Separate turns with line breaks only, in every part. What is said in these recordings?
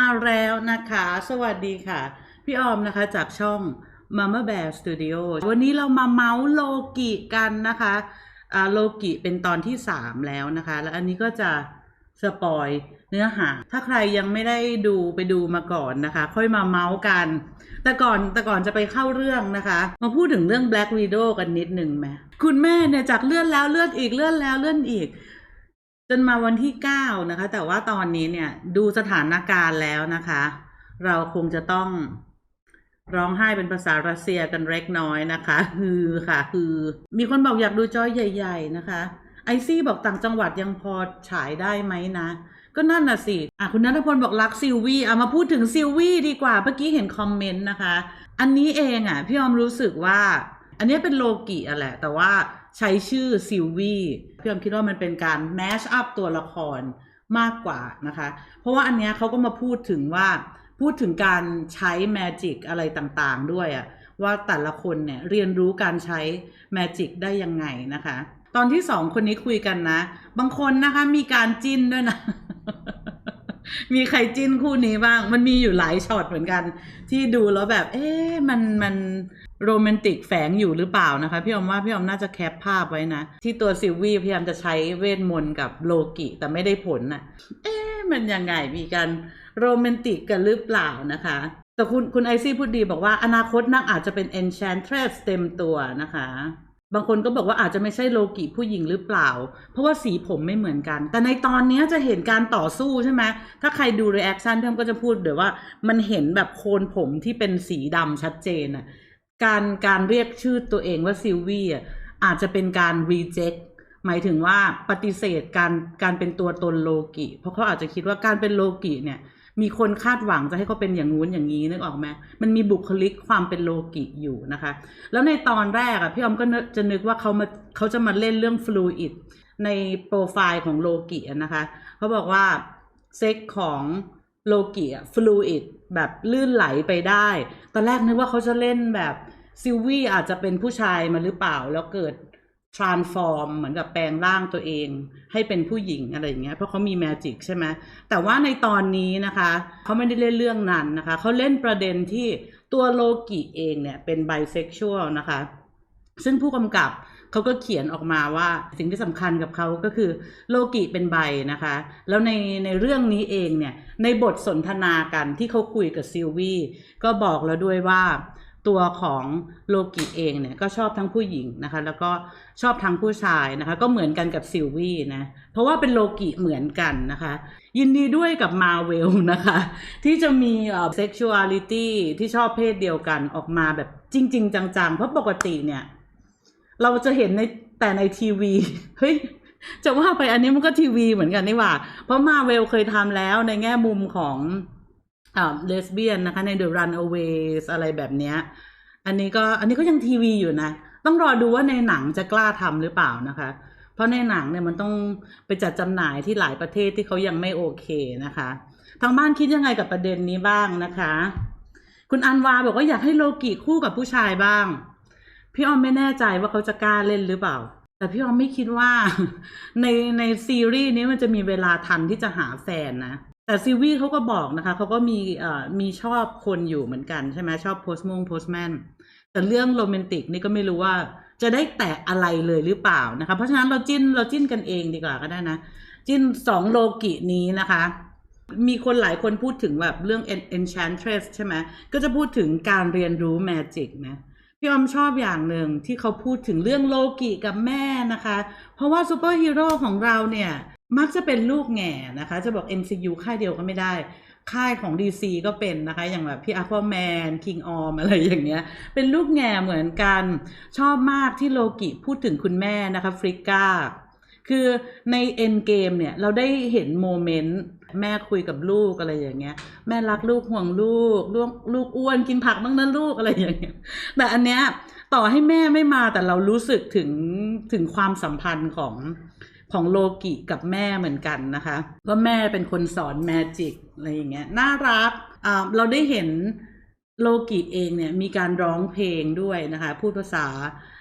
มาแล้วนะคะ สวัสดีค่ะ พี่ออมนะคะจากช่อง Mama Bear Studio วันนี้เรามาเมาส์โลกิกันนะคะโลกิเป็นตอนที่ 3 แล้วนะคะ แล้วอันนี้ก็จะสปอยเนื้อหา ถ้าใครยังไม่ได้ดูไปดูมาก่อนนะคะ ค่อยมาเมาส์กัน แต่ก่อนแต่ก่อนจะไปเข้าเรื่องนะคะ มาพูดถึงเรื่อง Black Widow กันนิดหนึ่งไหมคุณแม่เนี่ยจากเลื่อนแล้วเลื่อนอีกเลื่อนแล้วเลื่อนอีก จนมาวันที่เก้านะคะ แต่ว่าตอนนี้เนี่ยดูสถานการณ์แล้วนะคะ เราคงจะต้องร้องไห้เป็นภาษารัสเซียกันเล็กน้อยนะคะฮือค่ะฮือมีคนบอกอยากดูจอใหญ่ ๆ นะคะ ไอซี่บอกต่างจังหวัดยังพอฉายได้ไหมนะ ก็นั่นน่ะสิอะคุณนัทพลบอกรักซิลวี่เอามาพูดถึงซิลวี่ดีกว่าเมื่อกี้เห็นคอมเมนต์นะคะ อันนี้เองอะพี่ออมรู้สึกว่า อันนี้เป็นโลกิอะแหละ แต่ว่า ใช้ชื่อซิลวี่พี่ออมคิดว่ามันเป็นการแมชอัพตัวละครมากกว่านะคะ เพราะว่าอันเนี้ยเขาก็มาพูดถึงว่าพูดถึงการใช้แมจิกอะไรต่างๆ ด้วยอะว่าแต่ละคนเนี่ยเรียนรู้การใช้แมจิกได้ยังไงนะคะ ตอนที่สองคนนี้คุยกันนะ บางคนนะคะมีการจิ้นด้วยนะ มีใครจิ้นคู่นี้บ้าง มันมีอยู่หลายช็อตเหมือนกัน ที่ดูแล้วแบบ เอ๊ะมันมัน โรแมนติกแฝงอยู่หรือเปล่านะคะ พี่ออมว่าพี่ออมน่าจะแคปภาพไว้นะ ที่ตัวซิลวี่พยายามจะใช้เวทมนต์กับโลกิ แต่ไม่ได้ผลน่ะ เอ๊ะมันยังไงมีการโรแมนติกกันหรือเปล่านะคะ แต่คุณคุณไอซี่พูดดีบอกว่าอนาคตนางอาจจะเป็น enchantress เต็มตัวนะคะ บางคนก็บอกว่าอาจจะไม่ใช่โลกิผู้หญิงหรือเปล่า เพราะว่าสีผมไม่เหมือนกัน แต่ในตอนนี้จะเห็นการต่อสู้ใช่ไหมถ้าใครดู reaction พี่อมก็จะพูดเดี๋ยวว่า มันเห็นแบบโคนผมที่เป็นสีดำชัดเจนอะ การการเรียกชื่อตัวเองว่าซิลวี่อะอาจจะเป็นการ reject หมายถึงว่าปฏิเสธการการเป็นตัวตนโลกิ เพราะเขาอาจจะคิดว่าการเป็นโลกิเนี่ย มีคนคาดหวังจะให้เขาเป็นอย่างงู้นอย่างนี้นึกออกไหมมันมีบุคลิกความเป็นโลกิอยู่นะคะ แล้วในตอนแรกอะพี่ออมก็จะนึกว่าเขามาเขาจะมาเล่นเรื่องฟลูอิดในโปรไฟล์ของโลกินะคะเขาบอกว่าเซ็กของ โลกิอะฟลูอิดแบบลื่นไหลไปได้ ตอนแรกนึกว่าเขาจะเล่นแบบซิลวี่อาจจะเป็นผู้ชายมาหรือเปล่า แล้วเกิด transform เหมือนกับแปลงร่างตัวเอง ให้เป็นผู้หญิงอะไรอย่างเงี้ยเพราะเขามีแมจิกใช่ไหมแต่ว่าในตอนนี้นะคะเขาไม่ได้เล่นเรื่องนั้นนะคะเขาเล่นประเด็นที่ตัวโลกิเองเนี่ยเป็นไบเซ็กชวลนะคะ ซึ่งผู้กำกับ เขาก็เขียนออกมาว่าสิ่งที่สำคัญกับเขาก็คือโลกิเป็นใบนะคะ แล้วในในเรื่องนี้เองเนี่ยในบทสนทนากันที่เขาคุยกับซิลวี่ก็บอกแล้วด้วยว่าตัวของโลกิเองเนี่ยก็ชอบทั้งผู้หญิงนะคะ แล้วก็ชอบทั้งผู้ชายนะคะ ก็เหมือนกันกับซิลวี่นะเพราะว่าเป็นโลกิเหมือนกันนะคะ ยินดีด้วยกับมาเวลนะคะ ที่จะมีเอ่อ sexuality ที่ชอบเพศเดียวกันออกมาแบบจริง ๆ จังๆ เพราะปกติเนี่ย เราจะเห็นในแต่ในทีวีเฮ้ยจะว่าไปอันนี้มันก็ทีวีเหมือนกันนี่หว่า เพราะมาเวลเคยทำแล้วในแง่มุมของอ่าเลสเบี้ยนนะคะ ใน The Runaways อะไรแบบเนี้ย อันนี้ก็อันนี้ก็ยังทีวีอยู่นะ ต้องรอดูว่าในหนังจะกล้าทำหรือเปล่านะคะ เพราะในหนังเนี่ยมันต้องไปจัดจำหน่ายที่หลายประเทศที่เขายังไม่โอเคนะคะ ทางบ้านคิดยังไงกับประเด็นนี้บ้างนะคะ คุณอันวาบอกว่าอยากให้โลกิคู่กับผู้ชายบ้าง พี่ออมไม่แน่ใจว่าเขาจะกล้าเล่นหรือเปล่า แต่พี่ออมไม่คิดว่าในในซีรีส์นี้มันจะมีเวลาทันที่จะหาแฟนนะแต่ซีวีเขาก็บอกนะคะเขาก็มีเอ่อมีชอบคนอยู่เหมือนกันใช่ไหมชอบโพสต์มงโพสต์แมนแต่เรื่องโรแมนติกนี่ก็ไม่รู้ว่าจะได้แตะอะไรเลยหรือเปล่านะคะ เพราะฉะนั้นเราจิ้นเราจิ้นกันเองดีกว่าก็ได้นะ จิ้นสองโลกินี้นะคะ มีคนหลายคนพูดถึงแบบเรื่อง Enchantress ใช่ไหมก็จะพูดถึงการเรียนรู้ magic นะ พี่ออมชอบอย่างหนึ่งที่เขาพูดถึงเรื่องโลกิกับแม่นะคะ เพราะว่าซูเปอร์ฮีโร่ของเราเนี่ย มักจะเป็นลูกแง่นะคะ จะบอก MCU ค่ายเดียวก็ไม่ได้ ค่ายของ DC ก็เป็นนะคะ อย่างแบบพี่ Aquaman King Orm อะไรอย่างเงี้ย เป็นลูกแง่เหมือนกัน ชอบมากที่โลกิพูดถึงคุณแม่นะคะ ฟริก้า คือใน End Game เนี่ย เราได้เห็นโมเมนต์ แม่คุยกับลูกอะไรอย่างเงี้ย แม่รักลูกห่วงลูกลูกลูกอ้วนกินผักบ้างนะลูกอะไรอย่างเงี้ยแต่อันเนี้ยต่อให้แม่ไม่มาแต่เรารู้สึกถึงถึงความสัมพันธ์ของของโลกิกับแม่เหมือนกันนะคะว่าแม่เป็นคนสอนแมจิกอะไรอย่างเงี้ยน่ารักอ่าเราได้เห็นโลกิเองเนี่ยมีการร้องเพลงด้วยนะคะ พูดภาษา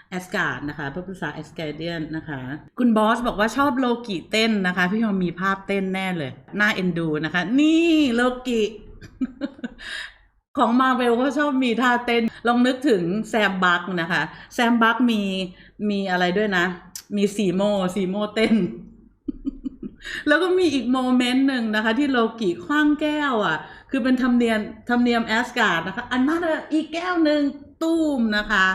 แอสการ์ดนะคะพูดภาษาแอสการเดียนนะคะ คุณบอสบอกว่าชอบโลกิเต้นนะคะ พี่ยอมมีภาพเต้นแน่เลยน่าเอ็นดูนะคะ นี่โลกิของมาเวลก็ชอบมีท่าเต้น ลองนึกถึงแซมบักนะคะ แซมบักมีมีอะไรด้วยนะ มีซีโมซีโมเต้น แล้วก็มีอีกโมเมนต์หนึ่งนะคะ ที่โลกิคว้างแก้วอะ คือเป็นธรรมเนียมธรรมเนียมแอสการ์ดนะคะ อันนั้นอีกแก้วหนึ่งตุ้มนะคะ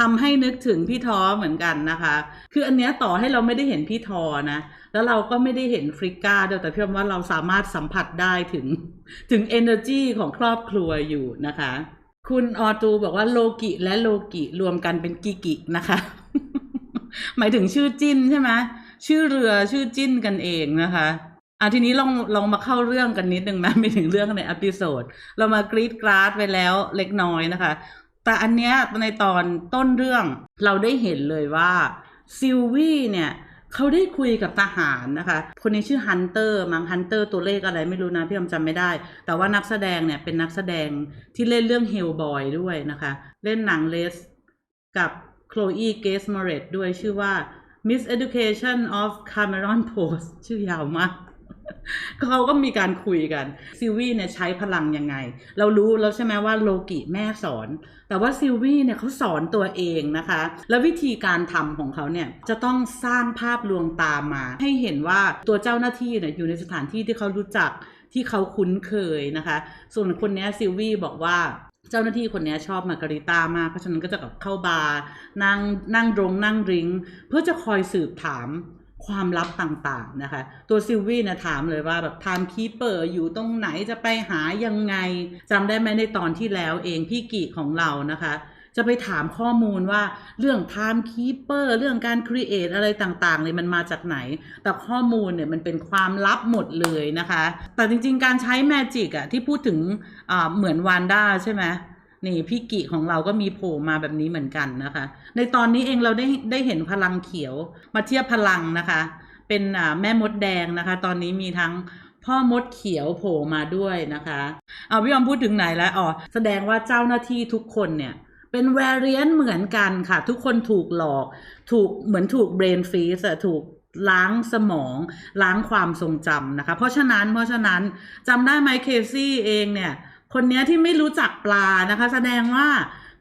ทำให้นึกถึงพี่ทอเหมือนกันนะคะ คืออันเนี้ยต่อให้เราไม่ได้เห็นพี่ทอนะ แล้วเราก็ไม่ได้เห็นฟริก้าด้วยแต่เพี่ว่าเราสามารถสัมผัสได้ถึงถึง energy ของครอบครัวอยู่นะคะ คุณออตูบอกว่าโลกิและโลกิรวมกันเป็นกิกินะคะ หมายถึงชื่อจิ้นใช่ไหมชื่อเรือชื่อจิ้นกันเองนะคะอะทีนี้ลองลองมาเข้าเรื่องกันนิดนึงนะไม่ถึงเรื่องในอพิโซดเรามากรีดกราดไปแล้วเล็กน้อยนะคะ แต่อันเนี้ยในตอนต้นเรื่องเราได้เห็นเลยว่าซิลวี่เนี่ยเขาได้คุยกับทหารนะคะ คนนี้ชื่อฮันเตอร์มั้งฮันเตอร์ตัวเลขอะไรไม่รู้นะพี่อมจำไม่ได้ แต่ว่านักแสดงเนี่ยเป็นนักแสดงที่เล่นเรื่อง Hellboy ด้วยนะคะ เล่นหนังเลสกับโคลอีเกสมอร์เรตด้วยชื่อว่า Miss Education of Cameron Post ชื่อยาวมาก เขาก็มีการคุยกันซิลวี่เนี่ยใช้พลังยังไง เรารู้แล้วใช่ไหมว่าโลกิแม่สอน แต่ว่าซิลวี่เนี่ยเขาสอนตัวเองนะคะ แล้ววิธีการทำของเขาเนี่ยจะต้องสร้างภาพลวงตามา ให้เห็นว่าตัวเจ้าหน้าที่เนี่ยอยู่ในสถานที่ที่เขารู้จักที่เขาคุ้นเคยนะคะ ส่วนคนนี้ซิลวี่บอกว่าเจ้าหน้าที่คนนี้ชอบมาการิต้ามาก เพราะฉะนั้นก็จะแบบเข้าบาร์นั่งนั่งดรงนั่งริงเพื่อจะคอยสืบถาม ความลับต่างๆนะคะ ตัวซิลวี่นะถามเลยว่าแบบไทม์คีเปอร์อยู่ตรงไหนจะไปหายังไงจำได้ไหมในตอนที่แล้วเองพี่กีของเรานะคะ จะไปถามข้อมูลว่าเรื่อง time keeper เรื่องการ create อะไรต่างๆเลยมันมาจากไหน แต่ข้อมูลเนี่ยมันเป็นความลับหมดเลยนะคะ แต่จริงๆการใช้ magic อะที่พูดถึงเหมือนวานด้าใช่ไหม นี่พี่กิของเราก็มีโผล่มาแบบนี้เหมือนกันนะคะ ในตอนนี้เองเราได้ได้เห็นพลังเขียวมาเทียบพลังนะคะ เป็นแม่มดแดงนะคะ ตอนนี้มีทั้งพ่อมดเขียวโผล่มาด้วยนะคะเอาพี่ยอมพูดถึงไหนแล้วอ๋อแสดงว่าเจ้าหน้าที่ทุกคนเนี่ยเป็นแวร i ยนเหมือนกันค่ะ ทุกคนถูกหลอก ถูกเหมือนถูกเบรนฟ e สถูกล้างสมอง ล้างความทรงจำนะคะ เพราะฉะนั้นเพราะฉะนั้นจำได้ไหมเคซี่เองเนี่ย คนนี้ที่ไม่รู้จักปลานะคะ แสดงว่า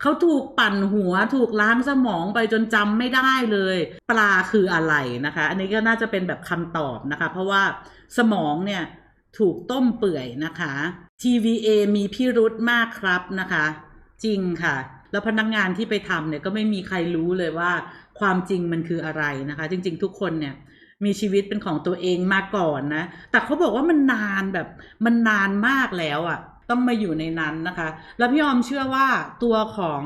เขาถูกปั่นหัวถูกล้างสมองไปจนจำไม่ได้เลย ปลาคืออะไรนะคะ อันนี้ก็น่าจะเป็นแบบคำตอบนะคะ เพราะว่าสมองเนี่ยถูกต้มเปื่อยนะคะ TVA มีพิรุธมากครับนะคะ จริงค่ะ แล้วพนักงงานที่ไปทำเนี่ยก็ไม่มีใครรู้เลยว่าความจริงมันคืออะไรนะคะ จริง ๆ ทุกคนเนี่ยมีชีวิตเป็นของตัวเองมาก่อนนะ แต่เขาบอกว่ามันนานแบบมันนานมากแล้วอะ่ะ ต้องมาอยู่ในนั้นนะคะ แล้วพี่ออมเชื่อว่าตัวของ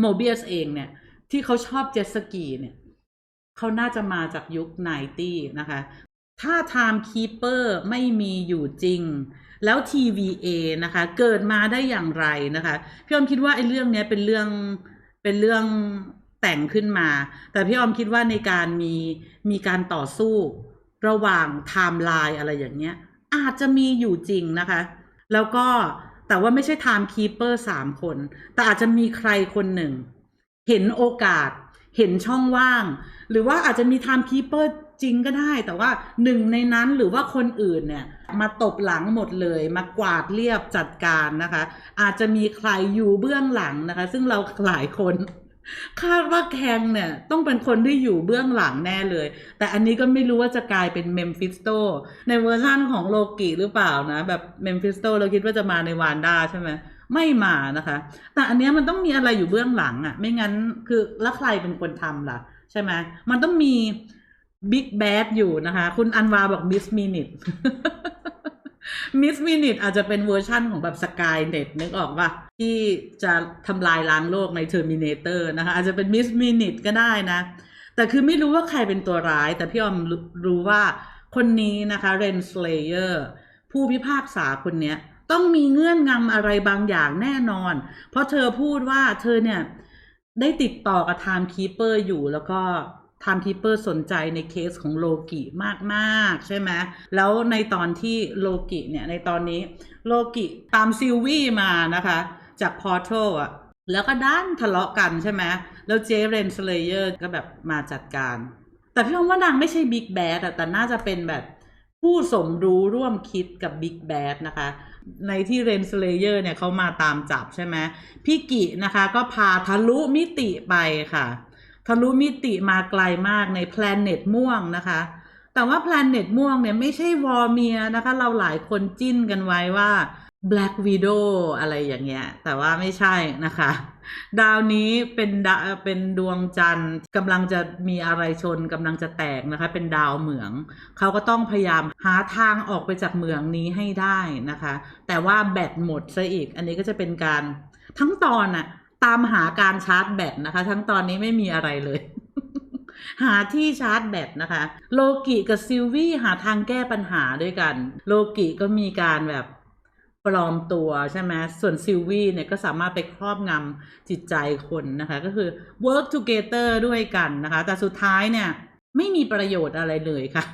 โมเบียสเองเนี่ย ที่เขาชอบเจ็ตสกีเนี่ยเขาน่าจะมาจากยุคไนตี้นะคะ ถ้า Time Keeper ไม่มีอยู่จริง แล้ว TVA นะคะ เกิดมาได้อย่างไรนะคะ พี่ออมคิดว่าไอ้เรื่องนี้เป็นเรื่องเป็นเรื่องแต่งขึ้นมา แต่พี่ออมคิดว่าในการมีมีการต่อสู้ระหว่างไทม์ไลน์อะไรอย่างเงี้ย อาจจะมีอยู่จริงนะคะ แล้วก็แต่ว่าไม่ใช่ Time Keeper สามคน แต่อาจจะมีใครคนหนึ่ง เห็นโอกาส เห็นช่องว่าง หรือว่าอาจจะมี Time Keeper จริงก็ได้ แต่ว่าหนึ่งในนั้นหรือว่าคนอื่นเนี่ย มาตบหลังหมดเลย มากวาดเรียบจัดการนะคะ อาจจะมีใครอยู่เบื้องหลังนะคะ ซึ่งเราหลายคน คาดว่าแคงเนี่ยต้องเป็นคนที่อยู่เบื้องหลังแน่เลย แต่อันนี้ก็ไม่รู้ว่าจะกลายเป็นเมมฟิสโตในเวอร์ชั่นของโลกิหรือเปล่านะ แบบเมมฟิสโตเราคิดว่าจะมาในวานด้าใช่ไหมไม่มานะคะ แต่อันเนี้ยมันต้องมีอะไรอยู่เบื้องหลังอะ่ะ ไม่งั้นคือแล้วใครเป็นคนทำล่ะ ใช่ไหมมันต้องมีบิ๊กแบดอยู่นะคะ คุณอันวาบอกมิสมินิท มิสมินิทอาจจะเป็นเวอร์ชั่นของแบบสกายเน็ตนึกออกปะที่จะทำลายล้างโลกในเทอร์มินเตอร์นะคะ อาจจะเป็นมิสมินิทก็ได้นะ แต่คือไม่รู้ว่าใครเป็นตัวร้าย แต่พี่ออมรู้ว่าคนนี้นะคะเรนสเลเยอร์ผู้พิพากษาคนเนี้ย ต้องมีเงื่อนงำอะไรบางอย่างแน่นอน เพราะเธอพูดว่าเธอเนี่ยได้ติดต่อกับ Time Keeper อยู่แล้วก็ Time Keeper สนใจในเคสของโลกิมากๆ ใช่ไหมแล้วในตอนที่โลกิเนี่ย ในตอนนี้โลกิตามซิลวี่มานะคะ จากพอร์ทัลอะแล้วก็ด้านทะเลาะกันใช่ไหมแล้วเจเรนสเลเยอร์ก็แบบมาจัดการ แต่พี่อมว่านางไม่ใช่บิ๊กแบดแต่น่าจะเป็นแบบผู้สมรู้ร่วมคิดกับบิ๊กแบดนะคะ ในที่เรนสเลเยอร์เนี่ยเขามาตามจับใช่ไหมพี่กินะคะก็พาทะลุมิติไปค่ะ ทะลุมิติมาไกลมากในแพลเน็ตม่วงนะคะ แต่ว่าแพลเน็ตม่วงเนี่ยไม่ใช่วอร์เมียนะคะ เราหลายคนจิ้นกันไว้ว่า Black Widow อะไรอย่างเงี้ย แต่ว่าไม่ใช่นะคะ ดาวนี้เป็นดาเป็นดวงจันทร์กำลังจะมีอะไรชนกำลังจะแตกนะคะ เป็นดาวเหมือง เขาก็ต้องพยายามหาทางออกไปจากเหมืองนี้ให้ได้นะคะ แต่ว่าแบตหมดซะอีก อันนี้ก็จะเป็นการทั้งตอนน่ะ ตามหาการชาร์จแบตนะคะ ทั้งตอนนี้ไม่มีอะไรเลย หาที่ชาร์จแบตนะคะ โลกิกับซิลวี่หาทางแก้ปัญหาด้วยกัน โลกิก็มีการแบบปลอมตัวใช่ไหมส่วนซิลวี่เนี่ยก็สามารถไปครอบงำจิตใจคนนะคะ ก็คือ work together ด้วยกันนะคะ แต่สุดท้ายเนี่ย ไม่มีประโยชน์อะไรเลยค่ะ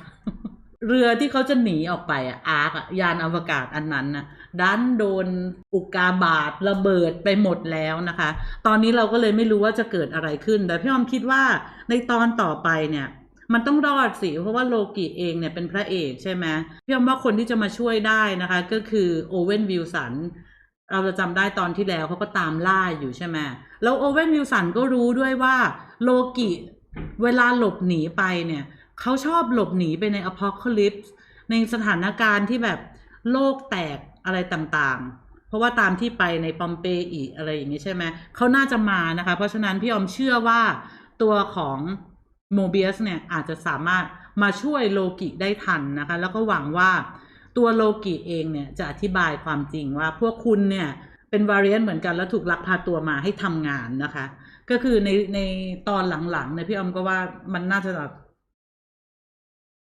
เรือที่เขาจะหนีออกไปอะอาร์กยานอวกาศอันนั้นนะ ดันโดนอุกาบาตระเบิดไปหมดแล้วนะคะ ตอนนี้เราก็เลยไม่รู้ว่าจะเกิดอะไรขึ้น แต่พี่ออมคิดว่าในตอนต่อไปเนี่ยมันต้องรอดสิเพราะว่าโลกิเองเนี่ยเป็นพระเอกใช่ไหมพี่ออมว่าคนที่จะมาช่วยได้นะคะ ก็คือโอเวนวิลสันเราจะจำได้ตอนที่แล้วเขาก็ตามล่าอยู่ใช่ไหมแล้วโอเวนวิลสันก็รู้ด้วยว่าโลกิเวลาหลบหนีไปเนี่ยเขาชอบหลบหนีไปในอพอลลิปส์ในสถานการณ์ที่แบบ โลกแตกอะไรต่างๆ เพราะว่าตามที่ไปในปอมเปอีอะไรอย่างนี้ใช่ไหมเขาน่าจะมานะคะ เพราะฉะนั้นพี่ออมเชื่อว่าตัวของโมเบียสเนี่ยอาจจะสามารถมาช่วยโลกิได้ทันนะคะ แล้วก็หวังว่าตัวโลกิเองเนี่ยจะอธิบายความจริงว่าพวกคุณเนี่ยเป็นวาเรียนเหมือนกันแล้วถูกลักพาตัวมาให้ทำงานนะคะ ก็คือในในตอนหลังๆเนี่ยพี่ออมก็ว่ามันน่าจะแบบ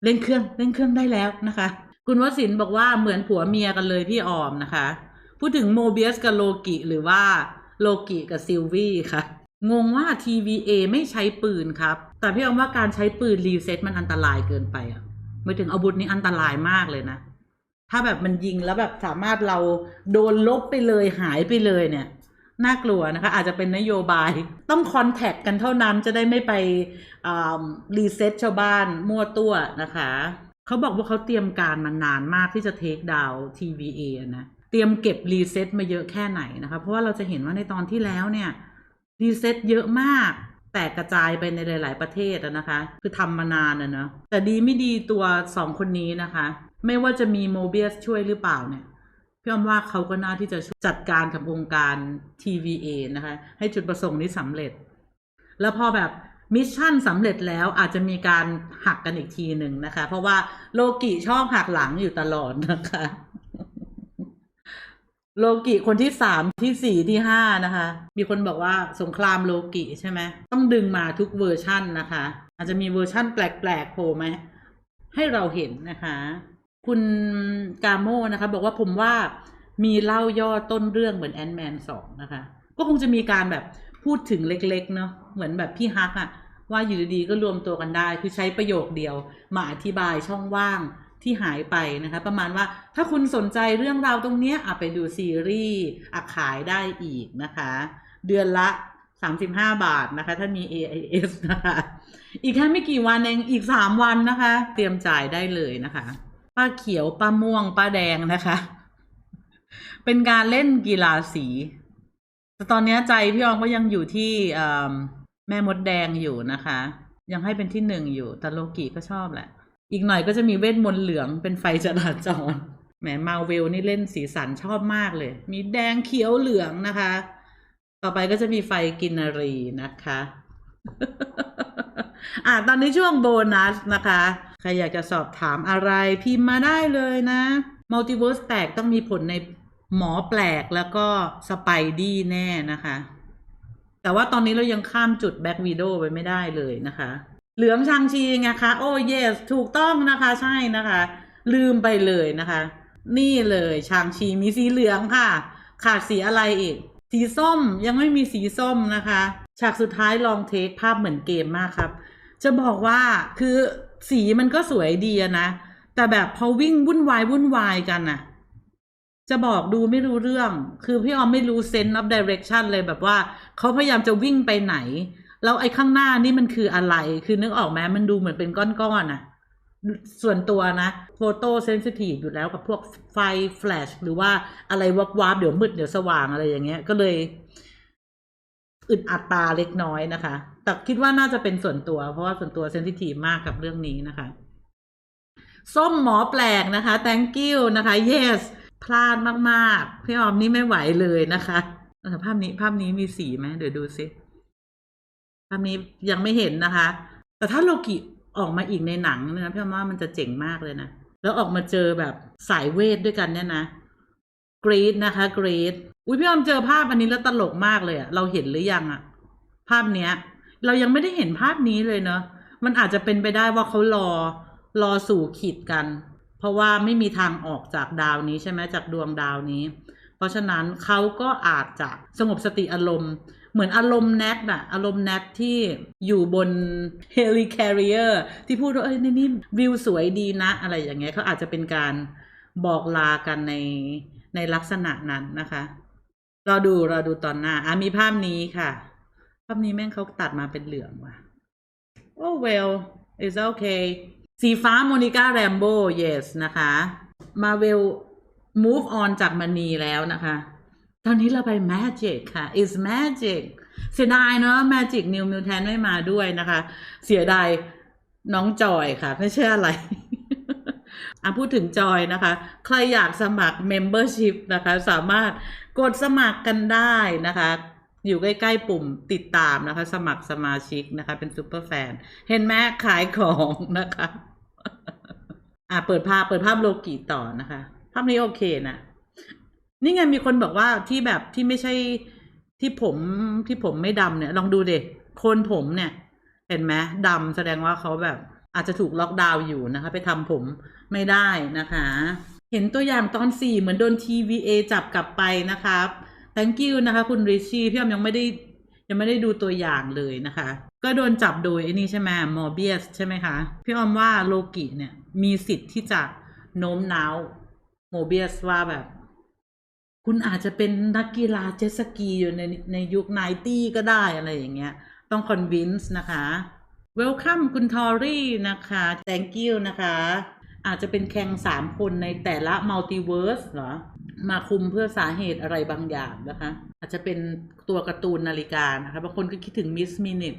เล่นเครื่องเล่นเครื่องได้แล้วนะคะ คุณวสินบอกว่าเหมือนผัวเมียกันเลยพี่ออมนะคะ พูดถึงโมเบียสกับโลกิหรือว่าโลกิกับซิลวี่ค่ะ งงว่า TVA ไม่ใช้ปืนครับ แต่พี่ออมว่าการใช้ปืนรีเซ็ตมันอันตรายเกินไปอะหมาถึงอาวุธนี้อันตรายมากเลยนะ ถ้าแบบมันยิงแล้วแบบสามารถเราโดนลบไปเลยหายไปเลยเนี่ยน่ากลัวนะคะ อาจจะเป็นนโยบายต้องคอนแทคกันเท่านั้นจะได้ไม่ไปรีเซ็ตชาวบ้านมั่วตัวนะคะ เขาบอกว่าเขาเตรียมการมานานมากที่จะเทคดาว TVA นะเตรียมเก็บรีเซ็ตมาเยอะแค่ไหนนะคะ เพราะว่าเราจะเห็นว่าในตอนที่แล้วเนี่ยรีเซ็ตเยอะมาก แตกกระจายไปในหลาย ๆ ประเทศนะคะ คือทำมานานอะเนาะแต่ดีไม่ดีตัวสองคนนี้นะคะ ไม่ว่าจะมีโมเบียสช่วยหรือเปล่าเนี่ยพี่ออมว่าเขาก็น่าที่จะจัดการกับวงการ TVA นะคะ ให้จุดประสงค์นี้สำเร็จ แล้วพอแบบ มิชชั่นสำเร็จแล้วอาจจะมีการหักกันอีกทีหนึ่งนะคะ เพราะว่าโลกิชอบหักหลังอยู่ตลอดนะคะ โลกิคนที่สามที่สี่ที่ห้านะคะ มีคนบอกว่าสงครามโลกิใช่ไหมต้องดึงมาทุกเวอร์ชั่นนะคะ อาจจะมีเวอร์ชั่นแปลกๆโผล่ไหมให้เราเห็นนะคะ คุณกาโมนะคะ บอกว่าผมว่ามีเล่าย่อต้นเรื่องเหมือนแอนแมนสองนะคะ ก็คงจะมีการแบบพูดถึงเล็ก ๆ เนาะเหมือนแบบพี่ฮักอะ ว่าอยู่ดีๆก็รวมตัวกันได้ คือใช้ประโยคเดียวมาอธิบายช่องว่างที่หายไปนะคะ ประมาณว่าถ้าคุณสนใจเรื่องราวตรงนี้อะไปดูซีรีส์อะขายได้อีกนะคะ เดือนละ 35 บาทนะคะถ้ามี AIS นะคะ อีกแค่ไม่กี่วันเองอีก 3 วันนะคะ เตรียมจ่ายได้เลยนะคะ ป้าเขียวป้าม่วง ป้าแดงนะคะ เป็นการเล่นกีฬาสีแต่ตอนนี้ใจพี่ออมก็ยังอยู่ที่เอิ่ม แม่มดแดงอยู่นะคะ ยังให้เป็นที่หนึ่งอยู่แต่โลกิก็ชอบแหละ อีกหน่อยก็จะมีเวทมนต์เหลืองเป็นไฟจราจรแหมมาเวลนี่เล่นสีสันชอบมากเลย มีแดงเขียวเหลืองนะคะ ต่อไปก็จะมีไฟกินนารีนะคะ อะตอนนี้ช่วงโบนัสนะคะ ใครอยากจะสอบถามอะไรพิมพ์มาได้เลยนะมัลติเวิร์สแตกต้องมีผลในหมอแปลกแล้วก็สไปดี้แน่นะคะ แต่ว่าตอนนี้เรายังข้ามจุดแบ็กวีโดไปไม่ได้เลยนะคะ เหลืองชางชีไงคะโอ้เยสถูกต้องนะคะใช่นะคะ ลืมไปเลยนะคะ นี่เลยชางชีมีสีเหลืองค่ะ ขาดสีอะไรอีก สีส้มยังไม่มีสีส้มนะคะ ฉากสุดท้ายลองเทคภาพเหมือนเกมมากครับ จะบอกว่าคือสีมันก็สวยดีนะ แต่แบบพอวิ่งวุ่นวายวุ่นวายกันน่ะ จะบอกดูไม่รู้เรื่อง คือพี่ออมไม่รู้เซนต์ of direction เลยแบบว่าเขาพยายามจะวิ่งไปไหน แล้วไอ้ข้างหน้านี่มันคืออะไร คือนึกออกไหมมันดูเหมือนเป็นก้อนๆนะส่วนตัวนะโฟโต้เซนซิทีฟอยู่แล้วกับพวกไฟแฟลชหรือว่าอะไรวับวับๆเดี๋ยวมืดเดี๋ยวสว่างอะไรอย่างเงี้ย ก็เลยอึดอัดตาเล็กน้อยนะคะ แต่คิดว่าน่าจะเป็นส่วนตัว เพราะว่าส่วนตัวเซนซิทีฟมากกับเรื่องนี้นะคะ ส้มหมอแปลกนะคะ thank you นะคะ yes พลาดมากๆ พี่ออมนี่ไม่ไหวเลยนะคะภาพนี้ภาพนี้มีสีไหมเดี๋ยวดูซิภาพนี้ยังไม่เห็นนะคะ แต่ถ้าโลกิออกมาอีกในหนังนยนะพี่ออมว่ามันจะเจ๋งมากเลยนะ แล้วออกมาเจอแบบสายเวทด้วยกันเนี่ยนะกรีดนะคะกรีดอุ้ยพี่ออมเจอภาพอันนี้แล้วตลกมากเลยอะเราเห็นหรือยังอะภาพเนี้ย เรายังไม่ได้เห็นภาพนี้เลยเนอะมันอาจจะเป็นไปได้ว่าเขารอรอสู่ขีดกัน เพราะว่าไม่มีทางออกจากดาวนี้ใช่ไหมจากดวงดาวนี้ เพราะฉะนั้นเขาก็อาจจะสงบสติอารมณ์ เหมือนอารมณ์แนทน่ะอารมณ์แนทที่อยู่บนเฮลิค r ริเออร์ที่พูดว่าเอ้ยในนี่วิวสวยดีนะอะไรอย่างเงี้ยเขาอาจจะเป็นการบอกลากันในในลักษณะนั้นนะคะเรอดูเรอดูตอนหน้าอะมีภาพนี้ค่ะ ภาพนี้แม่งเขาตัดมาเป็นเหลืองว่ะ oh well it's okay สีฟ้าโมนิก้าแรมโบ้ yes นะคะมาเวล move on จากมณีแล้วนะคะ ตอนนี้เราไป Magic ค่ะ is Magic เสียดายเนอะ Magic New Mutant ไม่มาด้วยนะคะ เสียดายน้องจอยค่ะ ไม่ใช่อะไรอะพูดถึงจอยนะคะ ใครอยากสมัคร Membership นะคะ สามารถกดสมัครกันได้นะคะ อยู่ใกล้ ๆ ปุ่มติดตามนะคะ สมัครสมาชิกนะคะ เป็นซูเปอร์แฟน เห็นไหมขายของนะคะ อะเปิดภาพเปิดภาพโลกิต่อนะคะ ภาพนี้โอเคนะนี่ไงมีคนบอกว่าที่แบบที่ไม่ใช่ที่ผมที่ผมไม่ดำเนี่ย ลองดูเด็กโคนผมเนี่ย เห็นไหมดำแสดงว่าเขาแบบ อาจจะถูกล็อกดาวน์อยู่นะคะ ไปทำผมไม่ได้นะคะ เห็นตัวอย่างตอนสี่เหมือนโดน TVA จับกลับไปนะครับ thank you นะคะ คุณริชี่พี่ออมยังไม่ได้ ยังไม่ได้ดูตัวอย่างเลยนะคะ ก็โดนจับโดยไอ้นี่ใช่ไหมมอร์เบียสใช่ไหมคะ พี่ออมว่าโลกิเนี่ยมีสิทธิ์ที่จะโน้มน้าวโมเบียสว่าแบบ คุณอาจจะเป็นนักกีฬาเจ็ตสกีอยู่ในในยุคไนตี้ก็ได้อะไรอย่างเงี้ย ต้องคอนวินส์นะคะ Welcome คุณทอรี่นะคะ thank you นะคะ อาจจะเป็นแข่งสามคนในแต่ละมัลติเวิร์สเหรอ มาคุมเพื่อสาเหตุอะไรบางอย่างนะคะ อาจจะเป็นตัวการ์ตูนนาฬิกานะคะบางคนก็คิดถึงมิสมินิท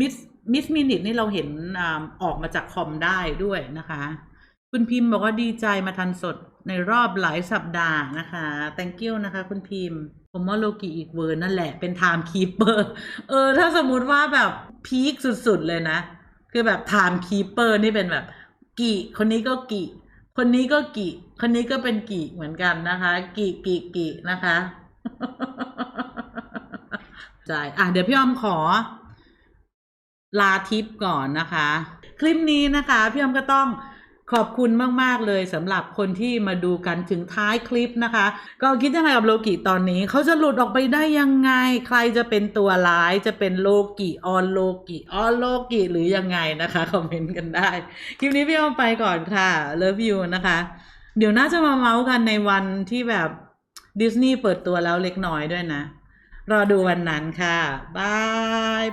มิสมิสมินิทนี่เราเห็นอออกมาจากคอมได้ด้วยนะคะ คุณพิมพ์บอกว่าดีใจมาทันสดในรอบหลายสัปดาห์นะคะ thank you นะคะ คุณพิมพ์ ผมว่าโลกิอีกเวอร์นั่นแหละเป็น time keeper เออ ถ้าสมมุติว่าแบบพีคสุดๆเลยนะ คือแบบ time keeper นี่เป็นแบบ กี่ คนนี้ก็กี่ คนนี้ก็กีคนนี้ก็เป็นกีเหมือนกันนะคะกีกีกีนะคะใช่อะเดี๋ยวพี่ออมขอ ลาทิปก่อนนะคะ คลิปนี้นะคะ พี่ออมก็ต้อง ขอบคุณมาก ๆ เลยสำหรับคนที่มาดูกันถึงท้ายคลิปนะคะ ก็คิดยังไงกับโลกิตอนนี้ เขาจะหลุดออกไปได้ยังไง ใครจะเป็นตัวร้ายจะเป็นโลกิออนโลกิออนโลกิหรือยังไงนะคะ คอมเมนต์กันได้ คลิปนี้พี่ออมไปก่อนค่ะเลิฟยูนะคะ เดี๋ยวน่าจะมาเมาส์กันในวันที่แบบดิสนีย์เปิดตัวแล้วเล็กน้อยด้วยนะ รอดูวันนั้นค่ะบาย